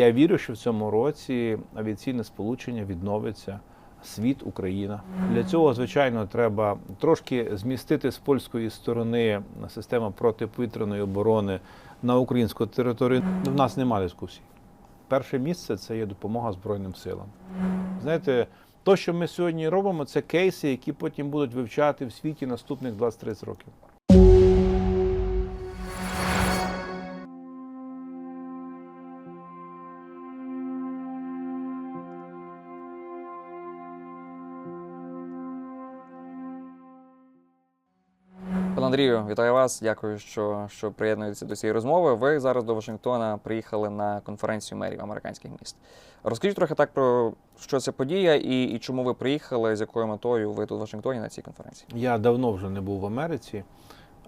Я вірю, що в цьому році авіаційне сполучення відновиться. Світ, Україна для цього, звичайно, треба трошки змістити з польської сторони систему протиповітряної оборони на українську територію. В нас немає дискусій. Перше місце це є допомога Збройним силам. Знаєте, то, що ми сьогодні робимо, це кейси, які потім будуть вивчати в світі наступних 20-30 років. Андрію, вітаю вас. Дякую, що, що приєднуєтеся до цієї розмови. Ви зараз до Вашингтона приїхали на конференцію мерів американських міст. Розкажіть трохи так про що це подія і, і чому ви приїхали, з якою метою ви тут в Вашингтоні на цій конференції. Я давно вже не був в Америці.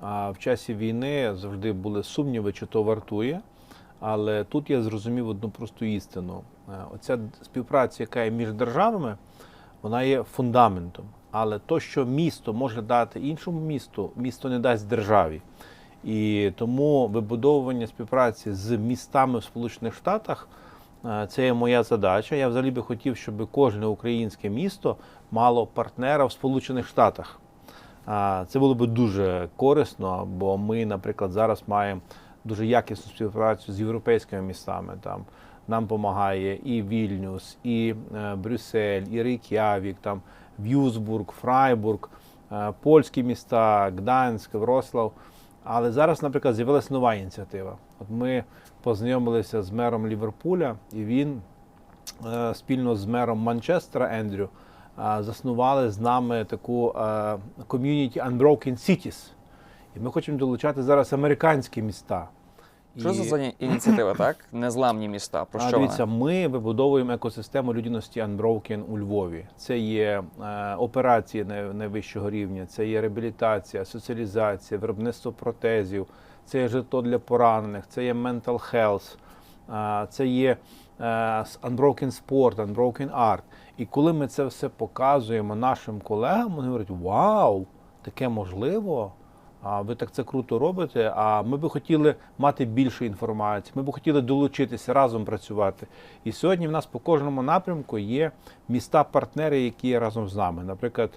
А в часі війни завжди були сумніви, чи то вартує. Але тут я зрозумів одну просту істину. Е, Оця співпраця, яка є між державами, вона є фундаментом. Але то, що місто може дати іншому місту, місто не дасть державі. І тому вибудовування співпраці з містами в Сполучених Штатах е, це є моя задача. Я взагалі би хотів, щоб кожне українське місто мало партнера в Сполучених Штатах. Це було б дуже корисно, бо ми, наприклад, зараз маємо дуже якісну співпрацю з європейськими містами. Там нам допомагає і Вільнюс, і е, Брюссель, і Рейк'явік, там В'юзбург, Фрайбург, е, польські міста, Гданськ, Врослав. Але зараз, наприклад, з'явилася нова ініціатива. От ми познайомилися з мером Ліверпуля, і він е, спільно з мером Манчестера Ендрю е, заснували з нами таку ком'юніті Unbroken Cities. І ми хочемо долучати зараз американські міста. Що І- це за ініціатива, так? Незламні міста. Про що дивіться, вона? ми вибудовуємо екосистему людяності Unbroken у Львові. Це є е, операції найвищого рівня, це є реабілітація, соціалізація, виробництво протезів, це є житло для поранених, це є mental health, е, це є е, Unbroken Sport, Unbroken Art. І коли ми це все показуємо нашим колегам, вони говорять: Вау, таке можливо! А ви так це круто робите. А ми би хотіли мати більше інформації. Ми би хотіли долучитися разом працювати. І сьогодні в нас по кожному напрямку є міста-партнери, які є разом з нами. Наприклад,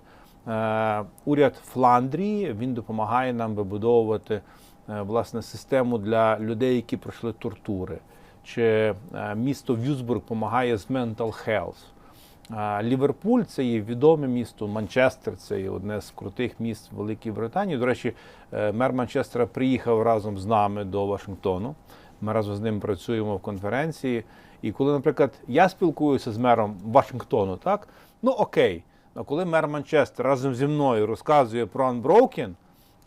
е, уряд Фландрії він допомагає нам вибудовувати е, власне систему для людей, які пройшли тортури. Чи е, місто Вюзбург допомагає з mental health. Ліверпуль це є відоме місто, Манчестер це є одне з крутих міст Великій Британії. До речі, е, мер Манчестера приїхав разом з нами до Вашингтону. Ми разом з ним працюємо в конференції. І коли, наприклад, я спілкуюся з мером Вашингтону, так ну окей. А коли мер Манчестера разом зі мною розказує про Unbroken,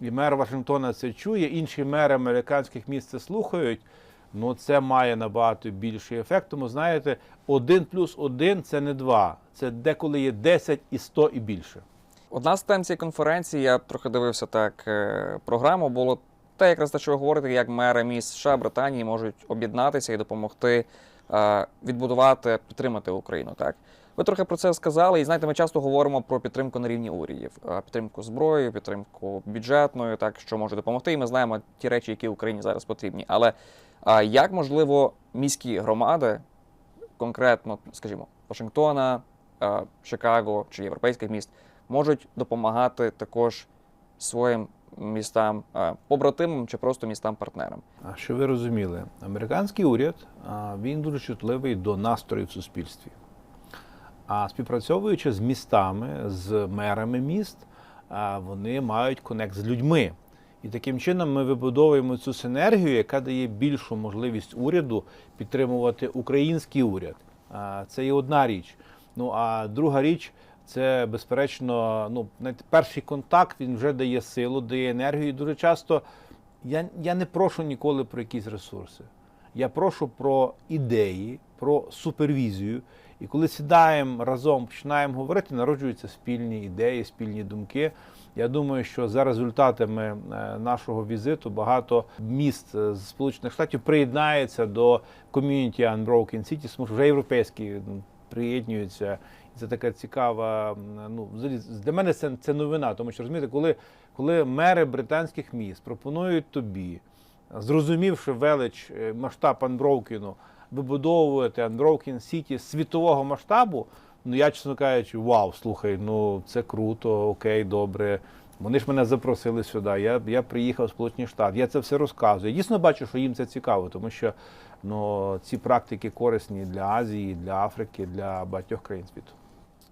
і мер Вашингтона це чує, інші мери американських міст це слухають. Ну, це має набагато більший ефект. Тому знаєте, один плюс один це не два. Це деколи є 10 і 100 і більше. Одна з тем цієї конференції, я трохи дивився так е, програму, було те, якраз те, що ви говорите, як мери міст США, Британії можуть об'єднатися і допомогти е, відбудувати, підтримати Україну. Так ви трохи про це сказали, і знаєте, ми часто говоримо про підтримку на рівні урядів, підтримку зброєю, підтримку бюджетною, так що може допомогти. І ми знаємо ті речі, які Україні зараз потрібні. Але як можливо міські громади, конкретно, скажімо, Вашингтона, Чикаго чи європейських міст, можуть допомагати також своїм містам побратимам чи просто містам-партнерам. А що ви розуміли? Американський уряд він дуже чутливий до настроїв в суспільстві. А співпрацьовуючи з містами, з мерами міст, вони мають конект з людьми. І таким чином ми вибудовуємо цю синергію, яка дає більшу можливість уряду підтримувати український уряд. Це є одна річ. Ну а друга річ це безперечно, ну перший контакт він вже дає силу, дає енергію. І дуже часто я, я не прошу ніколи про якісь ресурси. Я прошу про ідеї, про супервізію. І коли сідаємо разом, починаємо говорити, народжуються спільні ідеї, спільні думки. Я думаю, що за результатами е, нашого візиту багато міст е, з Сполучених Штатів приєднається до ком'юніті Unbroken Cities, тому що вже європейські приєднуються. І це така цікава. Ну, для мене це, це новина, тому що розумієте, коли, коли мери британських міст пропонують тобі, зрозумівши велич е, масштаб Unbroken, вибудовувати Unbroken City світового масштабу, ну я чесно кажучи, вау, слухай, ну це круто, окей, добре. Вони ж мене запросили сюди. Я, я приїхав в Сполучені Штати. Я це все розказую. Я дійсно бачу, що їм це цікаво, тому що ну, ці практики корисні для Азії, для Африки, для багатьох країн світу.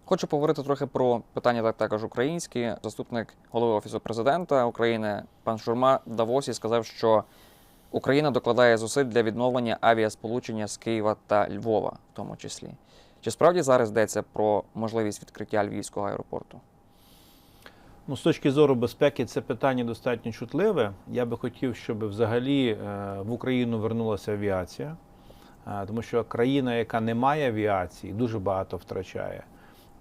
Хочу поговорити трохи про питання так також українські. Заступник голови офісу президента України пан Шурма Давосі сказав, що Україна докладає зусиль для відновлення авіасполучення з Києва та Львова, в тому числі. Чи справді зараз йдеться про можливість відкриття львівського аеропорту? Ну, з точки зору безпеки, це питання достатньо чутливе. Я би хотів, щоб взагалі е, в Україну вернулася авіація, е, тому що країна, яка не має авіації, дуже багато втрачає.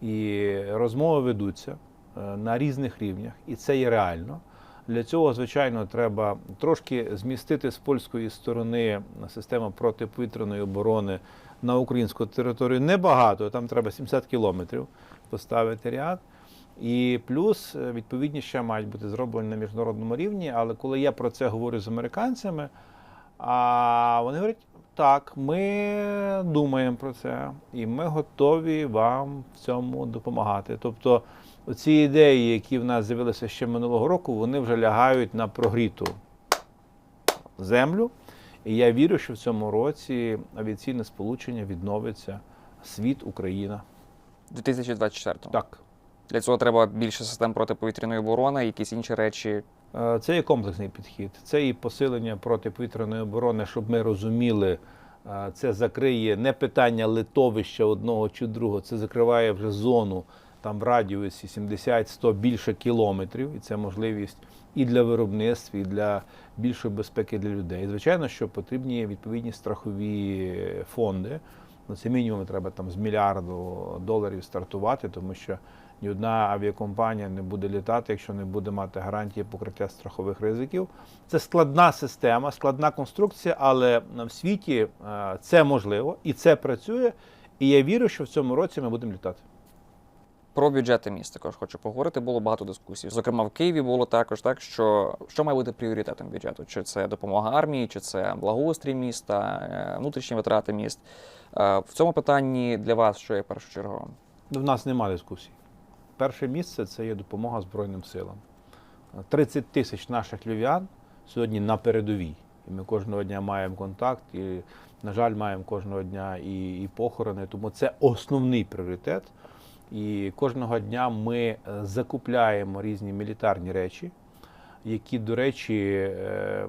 І розмови ведуться е, на різних рівнях, і це є реально. Для цього, звичайно, треба трошки змістити з польської сторони систему протиповітряної оборони на українську територію. Небагато, там треба 70 кілометрів поставити ряд. І плюс е, відповідні ще мають бути зроблені на міжнародному рівні. Але коли я про це говорю з американцями, а вони говорять, так, ми думаємо про це, і ми готові вам в цьому допомагати. Тобто, ці ідеї, які в нас з'явилися ще минулого року, вони вже лягають на прогріту землю. І я вірю, що в цьому році авіаційне сполучення відновиться світ, Україна. 2024 Так. Для цього треба більше систем протиповітряної оборони, якісь інші речі. Е, Це є комплексний підхід. Це і посилення протиповітряної оборони, щоб ми розуміли, е, це закриє не питання литовища одного чи другого, це закриває вже зону там в радіусі 70-100 більше кілометрів, і це можливість і для виробництва, і для більшої безпеки для людей. І, звичайно, що потрібні відповідні страхові фонди. Ну, це мінімум треба там з мільярду доларів стартувати, тому що ні одна авіакомпанія не буде літати, якщо не буде мати гарантії покриття страхових ризиків. Це складна система, складна конструкція, але в світі е, це можливо і це працює. І я вірю, що в цьому році ми будемо літати. Про бюджети міст також хочу поговорити. Було багато дискусій. Зокрема, в Києві було також так, що що має бути пріоритетом бюджету? Чи це допомога армії, чи це благоустрій міста, е, внутрішні витрати міст? Е, В цьому питанні для вас що є першочерговим? В нас немає дискусій. Перше місце це є допомога Збройним силам. 30 тисяч наших львів'ян сьогодні на передовій. І ми кожного дня маємо контакт, і, на жаль, маємо кожного дня і, і похорони. Тому це основний пріоритет. І кожного дня ми е, закупляємо різні мілітарні речі, які, до речі, е,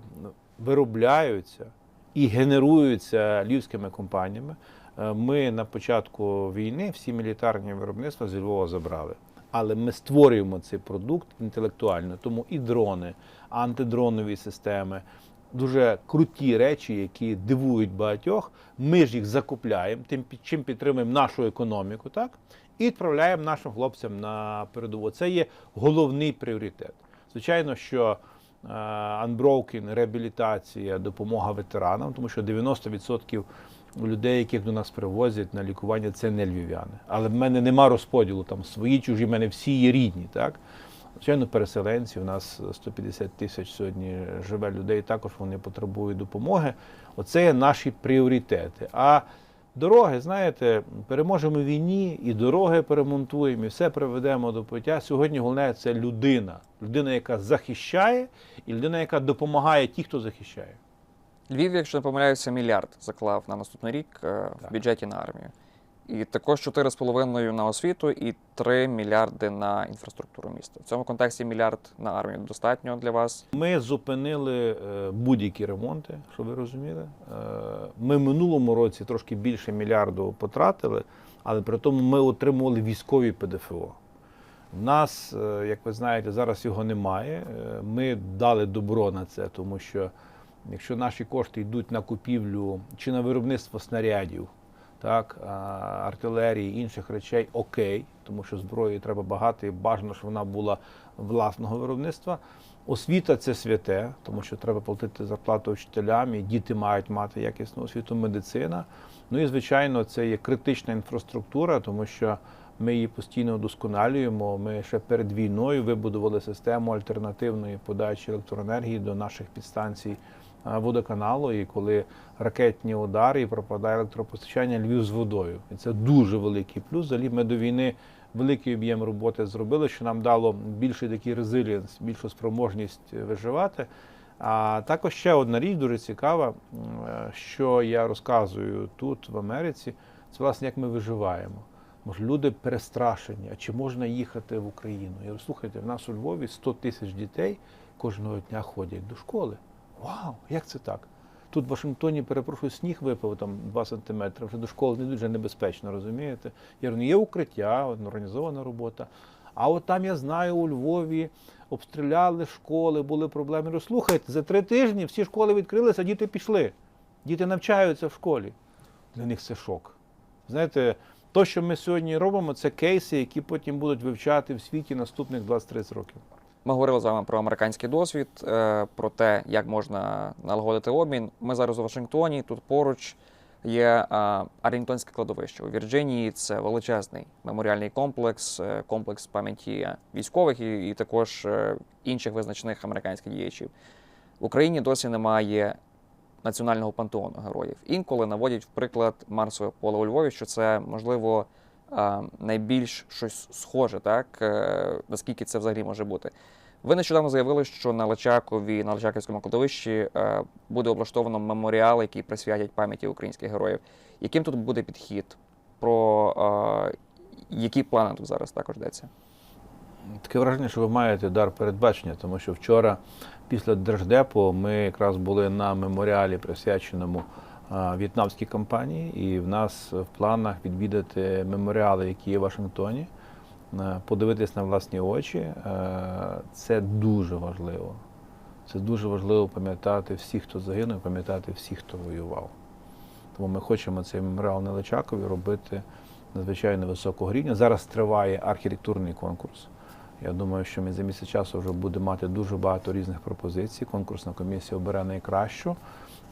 виробляються і генеруються львівськими компаніями. Е, Ми на початку війни всі мілітарні виробництва зі Львова забрали. Але ми створюємо цей продукт інтелектуально. Тому і дрони, антидронові системи, дуже круті речі, які дивують багатьох. Ми ж їх закупляємо, тим чим підтримуємо нашу економіку, так? І відправляємо нашим хлопцям на передову. Це є головний пріоритет. Звичайно, що е, Unbroken, реабілітація, допомога ветеранам, тому що 90% людей, яких до нас привозять на лікування, це не львів'яни. Але в мене нема розподілу там свої, чужі, в мене всі є рідні. Так? Звичайно, переселенці, у нас 150 тисяч сьогодні живе людей, також вони потребують допомоги. Оце є наші пріоритети. А дороги, знаєте, переможемо в війні, і дороги перемонтуємо, і все приведемо до пуття. Сьогодні головне це людина. Людина, яка захищає, і людина, яка допомагає ті, хто захищає. Львів, якщо не помиляюся, мільярд заклав на наступний рік е, Так. в бюджеті на армію. І також 4,5 на освіту і 3 мільярди на інфраструктуру міста. В цьому контексті мільярд на армію достатньо для вас. Ми зупинили е, будь-які ремонти, щоб ви розуміли. Е, Ми в минулому році трошки більше мільярду потратили, але при тому ми отримували військові ПДФО. В нас, як ви знаєте, зараз його немає. Ми дали добро на це, тому що якщо наші кошти йдуть на купівлю чи на виробництво снарядів, так, артилерії, інших речей окей, тому що зброї треба багато і бажано, щоб вона була власного виробництва. Освіта це святе, тому що треба платити зарплату вчителям, і діти мають мати якісну освіту, медицина. Ну і звичайно, це є критична інфраструктура, тому що ми її постійно удосконалюємо. Ми ще перед війною вибудували систему альтернативної подачі електроенергії до наших підстанцій водоканалу, і коли ракетні удари і пропадає електропостачання Львів з водою. І це дуже великий плюс. Взагалі ми до війни великий об'єм роботи зробили, що нам дало більший такий резилієнс, більшу спроможність виживати. А також ще одна річ дуже цікава, е, що я розказую тут, в Америці, це власне як ми виживаємо. Може, люди перестрашені, а чи можна їхати в Україну? Я слухайте, в нас у Львові 100 тисяч дітей кожного дня ходять до школи. Вау, як це так? Тут в Вашингтоні, перепрошую, сніг випав там 2 сантиметри, вже до школи не дуже небезпечно, розумієте? Я говорю, ну, є укриття, організована робота. А от там я знаю, у Львові обстріляли школи, були проблеми. Я слухайте, за три тижні всі школи відкрилися, діти пішли. Діти навчаються в школі. Для них це шок. Знаєте, то, що ми сьогодні робимо, це кейси, які потім будуть вивчати в світі наступних 20-30 років. Ми говорили з вами про американський досвід, е, про те, як можна налагодити обмін. Ми зараз у Вашингтоні. Тут поруч є а, Арінгтонське кладовище. У Вірджинії це величезний меморіальний комплекс, е, комплекс пам'яті військових і, і також е, інших визначених американських діячів. В Україні досі немає національного пантеону героїв. Інколи наводять в приклад Марсове поле у Львові, що це можливо найбільш щось схоже, так е, наскільки це взагалі може бути. Ви нещодавно заявили, що на Личакові, на Личаківському кладовищі е, буде облаштовано меморіал, який присвятять пам'яті українських героїв. Яким тут буде підхід? Про е, які плани тут зараз також йдеться? Таке враження, що ви маєте дар передбачення, тому що вчора, після Держдепу, ми якраз були на меморіалі, присвяченому а, в'єтнамській кампанії, і в нас в планах відвідати меморіали, які є в Вашингтоні, е, подивитись на власні очі. Е, Це дуже важливо. Це дуже важливо пам'ятати всіх, хто загинув, пам'ятати всіх, хто воював. Тому ми хочемо цей меморіал на Личакові робити надзвичайно високого рівня. Зараз триває архітектурний конкурс. Я думаю, що ми за місяць часу вже будемо мати дуже багато різних пропозицій. Конкурсна комісія обере найкращу.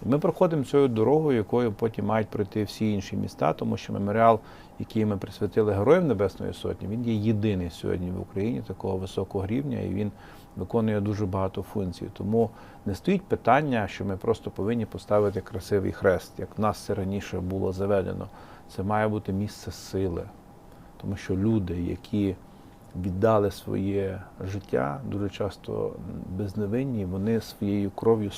Ми проходимо цією дорогою, якою потім мають пройти всі інші міста, тому що меморіал, який ми присвятили Героям Небесної Сотні, він є єдиний сьогодні в Україні такого високого рівня, і він виконує дуже багато функцій. Тому не стоїть питання, що ми просто повинні поставити красивий хрест, як в нас це раніше було заведено. Це має бути місце сили, тому що люди, які віддали своє життя, дуже часто безневинні, вони своєю кров'ю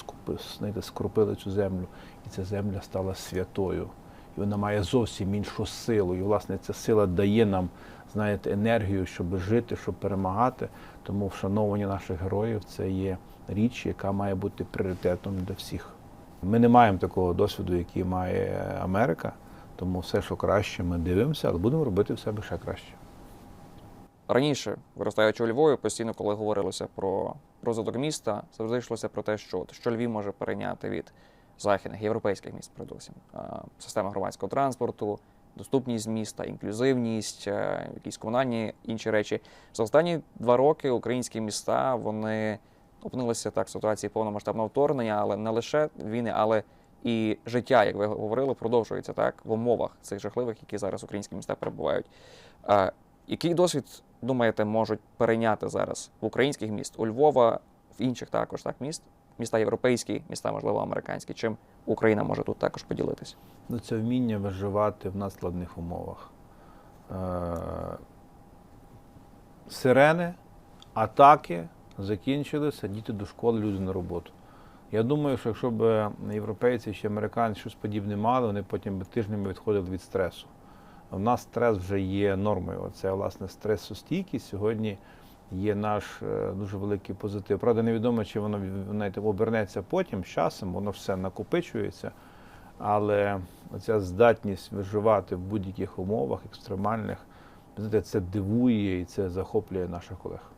знаєте, скропили цю землю, і ця земля стала святою. І вона має зовсім іншу силу. І, власне, ця сила дає нам, знаєте, енергію, щоб жити, щоб перемагати. Тому вшановування наших героїв це є річ, яка має бути пріоритетом для всіх. Ми не маємо такого досвіду, який має Америка, тому все, що краще, ми дивимося, але будемо робити в себе ще краще. Раніше, виростаючи у Львові, постійно, коли говорилося про розвиток міста, завжди йшлося про те, що, що Львів може перейняти від західних європейських міст, передусім. Система громадського транспорту, доступність міста, інклюзивність, е, якісь комунальні інші речі. За останні два роки українські міста вони опинилися так в ситуації повномасштабного вторгнення, але не лише війни, але і життя, як ви говорили, продовжується так в умовах цих жахливих, які зараз українські міста перебувають. Який досвід, думаєте, можуть перейняти зараз в українських міст, у Львова, в інших також так міст, міста європейські, міста, можливо, американські? Чим Україна може тут також поділитися? Ну, це вміння виживати в надскладних умовах. Е, сирени, атаки закінчилися, діти до школи, люди на роботу. Я думаю, що якщо б європейці чи американці щось подібне мали, вони потім би тижнями відходили від стресу. У нас стрес вже є нормою. Це, власне, стресостійкість сьогодні є наш е, дуже великий позитив. Правда, невідомо, чи воно знаєте, обернеться потім, з часом, воно все накопичується. Але ця здатність виживати в будь-яких умовах екстремальних, знаєте, це дивує і це захоплює наших колег.